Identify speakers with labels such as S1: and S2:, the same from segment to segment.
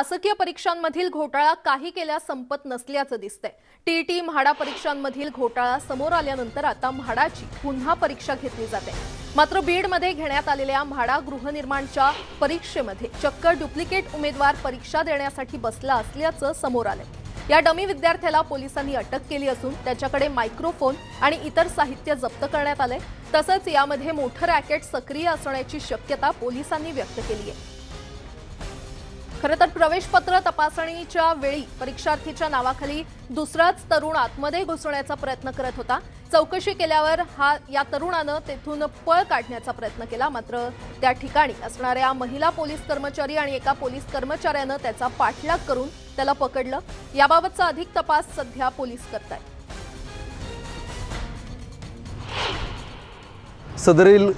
S1: शासकीय परीक्षांमधील घोटाळा काही केल्यास संपत नसल्याचं दिसतंय. टीईटी म्हाडा परीक्षांमधील घोटाळा समोर आल्यानंतर आता म्हाडाची पुन्हा परीक्षा घेतली जाते. मात्र बीडमध्ये घेण्यात आलेल्या म्हाडा गृहनिर्माणच्या परीक्षेमध्ये चक्क डुप्लिकेट उमेदवार परीक्षा देण्यासाठी बसला असल्याचं समोर आलंय. या डमी विद्यार्थ्याला पोलिसांनी अटक केली असून त्याच्याकडे मायक्रोफोन आणि इतर साहित्य जप्त करण्यात आलंय. तसंच यामध्ये मोठं रॅकेट सक्रिय असण्याची शक्यता पोलिसांनी व्यक्त केली आहे खरं तर प्रवेशपत्र तपासणीच्या वेळी परीक्षार्थीच्या नावाखाली दुसराच तरुण आतमध्ये घुसण्याचा प्रयत्न करत होता. चौकशी केल्यावर हा या तरुणानं तेथून पळ काढण्याचा प्रयत्न केला. मात्र त्या ठिकाणी असणाऱ्या महिला पोलीस कर्मचारी आणि एका पोलीस कर्मचाऱ्यानं त्याचा पाठलाग करून त्याला पकडलं. याबाबतचा अधिक तपास सध्या पोलीस करत
S2: आहेत सदरील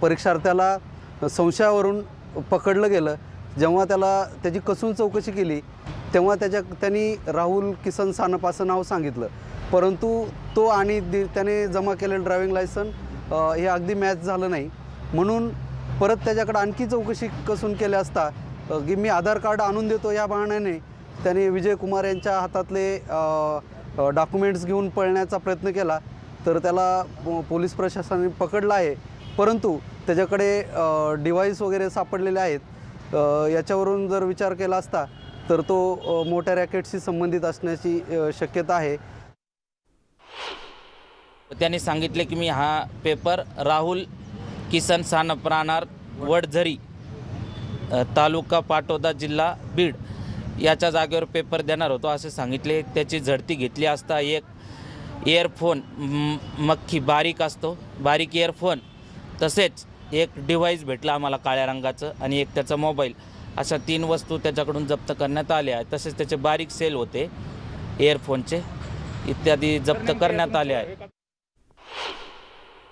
S2: परीक्षार्थ्याला संशयावरून पकडलं गेलं. जेव्हा त्याला त्याची कसून चौकशी केली तेव्हा त्याच्या त्यांनी राहुल किसन सानप असं नाव सांगितलं. परंतु तो आणि दि- त्याने जमा केलेलं ड्रायव्हिंग लायसन हे अगदी मॅच झालं नाही. म्हणून परत त्याच्याकडे आणखी चौकशी कसून केल्या असता की मी आधार कार्ड आणून देतो या बहाण्याने त्याने विजय कुमार यांच्या हातातले डॉक्युमेंट्स घेऊन पळण्याचा प्रयत्न केला. तर त्याला पोलीस प्रशासनाने पकडलं आहे. परंतु त्याच्याकडे डिव्हाइस वगैरे सापडलेले आहेत. याच्यावरून जर विचार केला असता तर तो मोठ्या रॅकेटशी संबंधित असण्याची शक्यता आहे.
S3: त्यांनी सांगितले की मी हा पेपर राहुल किसन सानप राहणार वडझरी तालुका पाटोदा जिल्हा बीड याच्या जागेवर पेपर देणार होतो असे सांगितले. त्याची झडती घेतली असता एक इयरफोन मक्खी बारीक असतो. बारीक इयरफोन तसेच एक डिव्हाइस भेटला आम्हाला काळ्या रंगाचं आणि एक त्याचा मोबाईल अशा तीन वस्तू त्याच्याकडून जप्त करण्यात आल्या. आहेत तसेच त्याचे बारीक सेल होते. इयरफोनचे इत्यादी जप्त करण्यात आले आहे